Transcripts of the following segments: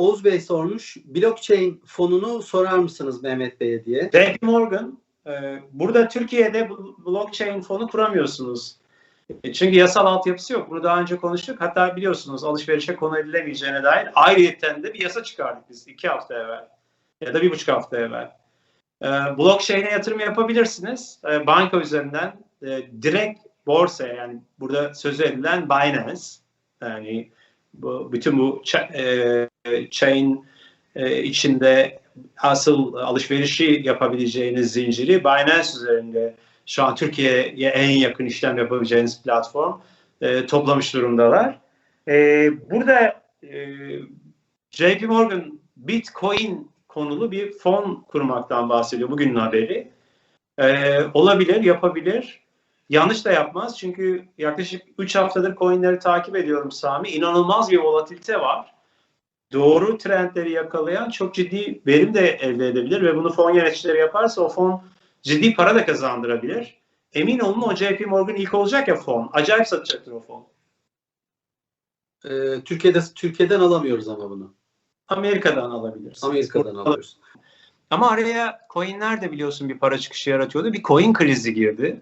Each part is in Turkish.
Oğuz Bey sormuş. Blockchain fonunu sorar mısınız Mehmet Bey'e diye. JP Morgan, e, burada Türkiye'de blockchain fonu kuramıyorsunuz. E, Çünkü yasal altyapısı yok. Bunu daha önce konuştuk. Hatta biliyorsunuz alışverişe konu edilemeyeceğine dair ayrıyeten de bir yasa çıkardık biz iki hafta evvel. Ya da bir buçuk hafta evvel. E, blockchain'e yatırım yapabilirsiniz. Banka üzerinden direkt borsaya yani burada sözü edilen Binance yani bu bütün bu e, chain e, içinde asıl alışverişi yapabileceğiniz zinciri Binance üzerinde şu an Türkiye'ye en yakın işlem yapabileceğiniz platform e, toplamış durumdalar. E, burada e, JP Morgan Bitcoin konulu bir fon kurmaktan bahsediyor bugünün haberi. E, olabilir, yapabilir. Yanlış da yapmaz çünkü yaklaşık 3 haftadır coinleri takip ediyorum Sami. İnanılmaz bir volatilite var doğru trendleri yakalayan çok ciddi verim de elde edebilir ve bunu fon yöneticileri yaparsa o fon ciddi para da kazandırabilir. Emin olun o JP Morgan ilk olacak ya fon. Acayip satacaktır o fon. Ee, Türkiye'de Türkiye'den alamıyoruz ama bunu. Amerika'dan alabiliriz. Amerika'dan alıyoruz. Ama araya coinler de biliyorsun bir para çıkışı yaratıyordu. Bir coin krizi girdi.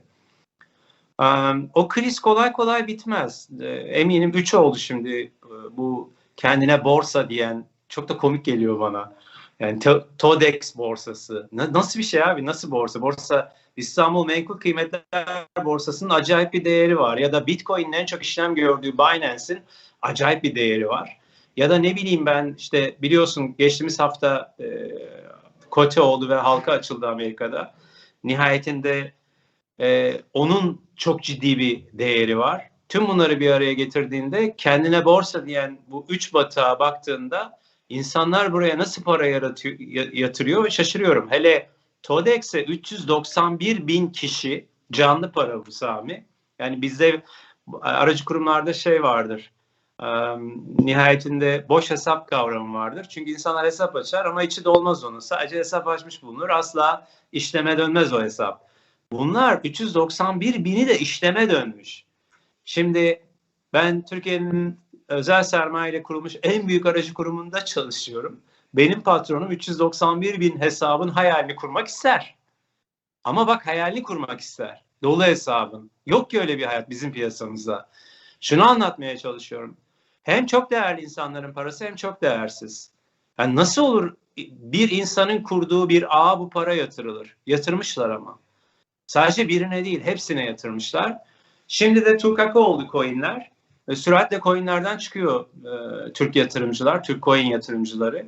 O kriz kolay kolay bitmez. Ee, Eminim 3 oldu şimdi e, bu kendine borsa diyen çok da komik geliyor bana. Yani To- Todex borsası. Na- nasıl bir şey abi? Nasıl borsa? Borsa İstanbul Menkul Kıymetler Borsası'nın acayip bir değeri var. Ya da Bitcoin'in en çok işlem gördüğü Binance'in acayip bir değeri var. Ya da ne bileyim ben işte biliyorsun geçtiğimiz hafta e, kote oldu ve halka açıldı Amerika'da. Nihayetinde e, onun çok ciddi bir değeri var. Tüm bunları bir araya getirdiğinde kendine borsa diyen bu üç batağa baktığında insanlar buraya nasıl para yaratıyor, ya- yatırıyor şaşırıyorum. Hele Todex'e 391 bin kişi canlı para bu Sami. Yani bizde aracı kurumlarda şey vardır. Nihayetinde boş hesap kavramı vardır. Çünkü insanlar hesap açar ama içi dolmaz onun. Sadece hesap açmış bulunur. Asla işleme dönmez o hesap. Bunlar 391 bini de işleme dönmüş. Şimdi ben Türkiye'nin özel sermaye ile kurulmuş en büyük aracı kurumunda çalışıyorum. Benim patronum 391 bin hesabın hayalini kurmak ister. Ama bak hayalini kurmak ister. Dolu hesabın. Yok ki öyle bir hayat bizim piyasamızda. Şunu anlatmaya çalışıyorum. Hem çok değerli insanların parası hem çok değersiz. Yani nasıl olur bir insanın kurduğu bir ağa bu para yatırılır? Yatırmışlar ama. Sadece birine değil hepsine yatırmışlar. Şimdi de Tukaka oldu coinler. E, süratle coinlerden çıkıyor e, Türk yatırımcılar, Türk coin yatırımcıları.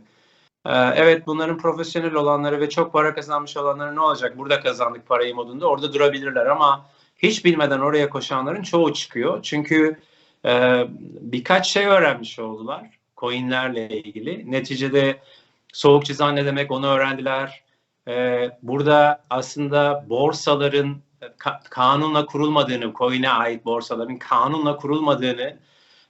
E, evet bunların profesyonel olanları ve çok para kazanmış olanları ne olacak? Burada kazandık parayı modunda orada durabilirler ama hiç bilmeden oraya koşanların çoğu çıkıyor. Çünkü e, birkaç şey öğrenmiş oldular coinlerle ilgili. Neticede soğuk çizan ne demek onu öğrendiler. E, burada aslında borsaların ka- kanunla kurulmadığını, coin'e ait borsaların kanunla kurulmadığını,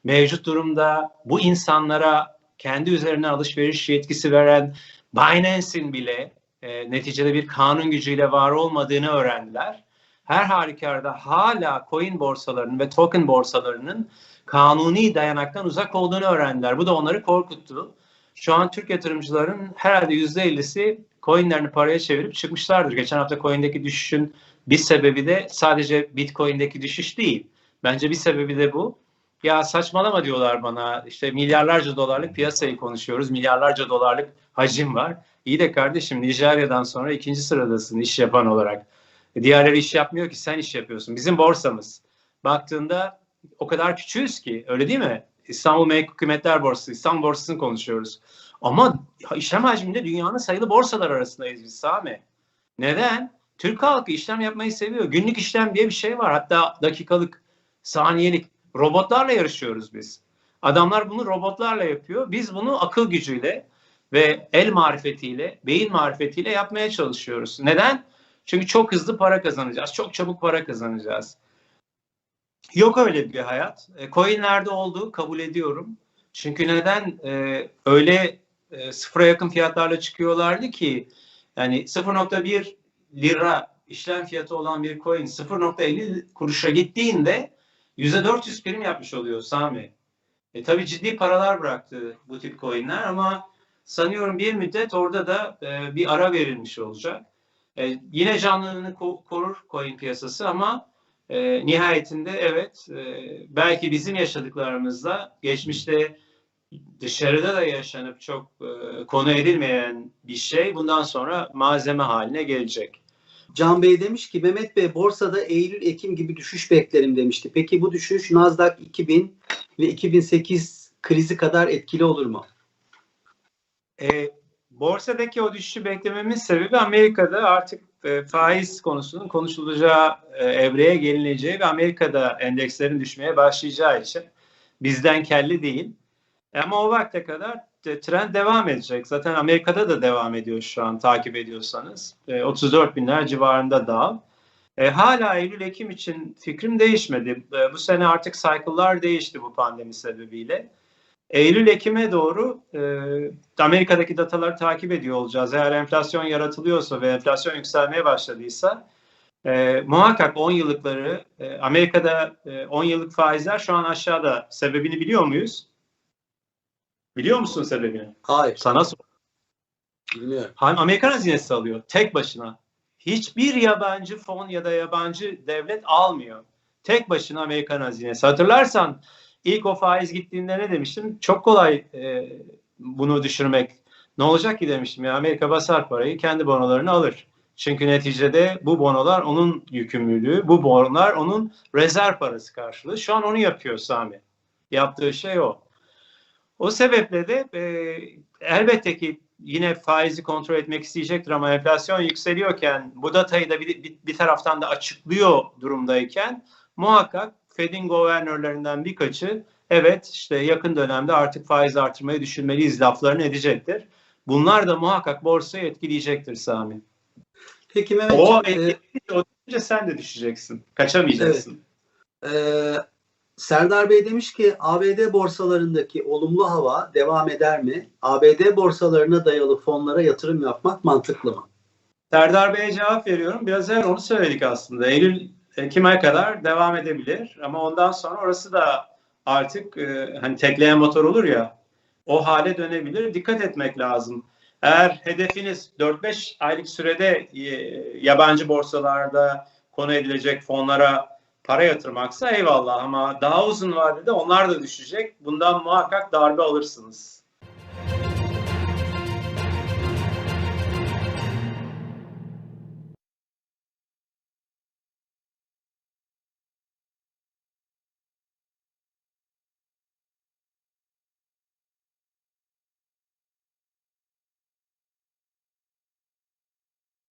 mevcut durumda bu insanlara kendi üzerine alışveriş yetkisi veren Binance'in bile e, neticede bir kanun gücüyle var olmadığını öğrendiler. Her halükarda hala coin borsalarının ve token borsalarının kanuni dayanaktan uzak olduğunu öğrendiler. Bu da onları korkuttu. Şu an Türk yatırımcıların herhalde %50'si coinlerini paraya çevirip çıkmışlardır. Geçen hafta coin'deki düşüşün bir sebebi de sadece Bitcoin'deki düşüş değil. Bence bir sebebi de bu. Ya saçmalama diyorlar bana. İşte milyarlarca dolarlık piyasayı konuşuyoruz. Milyarlarca dolarlık hacim var. İyi de kardeşim Nijerya'dan sonra ikinci sıradasın iş yapan olarak. E, Diğerleri iş yapmıyor ki sen iş yapıyorsun. Bizim borsamız. Baktığında o kadar küçüğüz ki öyle değil mi? İstanbul Menkul Kıymetler Borsası, İstanbul Borsası'nı konuşuyoruz. Ama işlem hacminde dünyanın sayılı borsalar arasındayız biz Sami. Neden? Türk halkı işlem yapmayı seviyor. Günlük işlem diye bir şey var. Hatta dakikalık, saniyelik robotlarla yarışıyoruz biz. Adamlar bunu robotlarla yapıyor. Biz bunu akıl gücüyle ve el marifetiyle, beyin marifetiyle yapmaya çalışıyoruz. Neden? Çünkü çok hızlı para kazanacağız. Çok çabuk para kazanacağız. Yok öyle bir hayat. E, coinlerde olduğu kabul ediyorum. Çünkü neden? E, öyle e, sıfıra yakın fiyatlarla çıkıyorlardı ki yani 0.1 lira işlem fiyatı olan bir coin 0.50 kuruşa gittiğinde %400 prim yapmış oluyor Sami. E, tabii ciddi paralar bıraktı bu tip coinler ama sanıyorum bir müddet orada da e, bir ara verilmiş olacak. E, yine canlılığını ko- korur coin piyasası ama e, nihayetinde evet e, belki bizim yaşadıklarımızda geçmişte dışarıda da yaşanıp çok e, konu edilmeyen bir şey bundan sonra malzeme haline gelecek. Can Bey demiş ki Mehmet Bey borsada Eylül-Ekim gibi düşüş beklerim demişti. Peki bu düşüş Nasdaq 2000 ve 2008 krizi kadar etkili olur mu? E, borsadaki o düşüşü beklememin sebebi Amerika'da artık e, faiz konusunun konuşulacağı e, evreye gelineceği ve Amerika'da endekslerin düşmeye başlayacağı için bizden kelli değil. Ama o vakte kadar e, trend devam edecek. Zaten Amerika'da da devam ediyor şu an takip ediyorsanız. E, 34 binler civarında dağıl. E, hala Eylül-Ekim için fikrim değişmedi. E, bu sene artık cycle'lar değişti bu pandemi sebebiyle. Eylül-Ekim'e doğru e, Amerika'daki dataları takip ediyor olacağız. Eğer enflasyon yaratılıyorsa ve enflasyon yükselmeye başladıysa e, muhakkak 10 yıllıkları e, Amerika'da e, 10 yıllık faizler şu an aşağıda. Sebebini biliyor muyuz? Biliyor musun sebebini? Hayır. Sana sor. Bilmiyorum. Amerikan hazinesi alıyor tek başına. Hiçbir yabancı fon ya da yabancı devlet almıyor. Tek başına Amerikan hazinesi. Hatırlarsan ilk o faiz gittiğinde ne demiştim? Çok kolay e, bunu düşürmek. Ne olacak ki demiştim ya Amerika basar parayı kendi bonolarını alır. Çünkü neticede bu bonolar onun yükümlülüğü, bu bonolar onun rezerv parası karşılığı. Şu an onu yapıyor Sami. Yaptığı şey o. O sebeple de e, elbette ki yine faizi kontrol etmek isteyecektir ama enflasyon yükseliyorken bu datayı da bir, bir, bir taraftan da açıklıyor durumdayken muhakkak Fed'in governörlerinden birkaçı evet işte yakın dönemde artık faiz artırmayı düşünmeliyiz laflarını edecektir. Bunlar da muhakkak borsayı etkileyecektir Sami. Peki O Mehmetciğim, e, etkileyince o düşünce sen de düşeceksin. Kaçamayacaksın. e, Serdar Bey demiş ki ABD borsalarındaki olumlu hava devam eder mi? ABD borsalarına dayalı fonlara yatırım yapmak mantıklı mı? Serdar Bey'e cevap veriyorum. Biraz evvel onu söyledik aslında. Eylül Ekim ay kadar devam edebilir ama ondan sonra orası da artık e, hani tekleyen motor olur ya o hale dönebilir. Dikkat etmek lazım. Eğer hedefiniz 4-5 aylık sürede e, yabancı borsalarda konu edilecek fonlara para yatırmaksa eyvallah ama daha uzun vadede onlar da düşecek. Bundan muhakkak darbe alırsınız.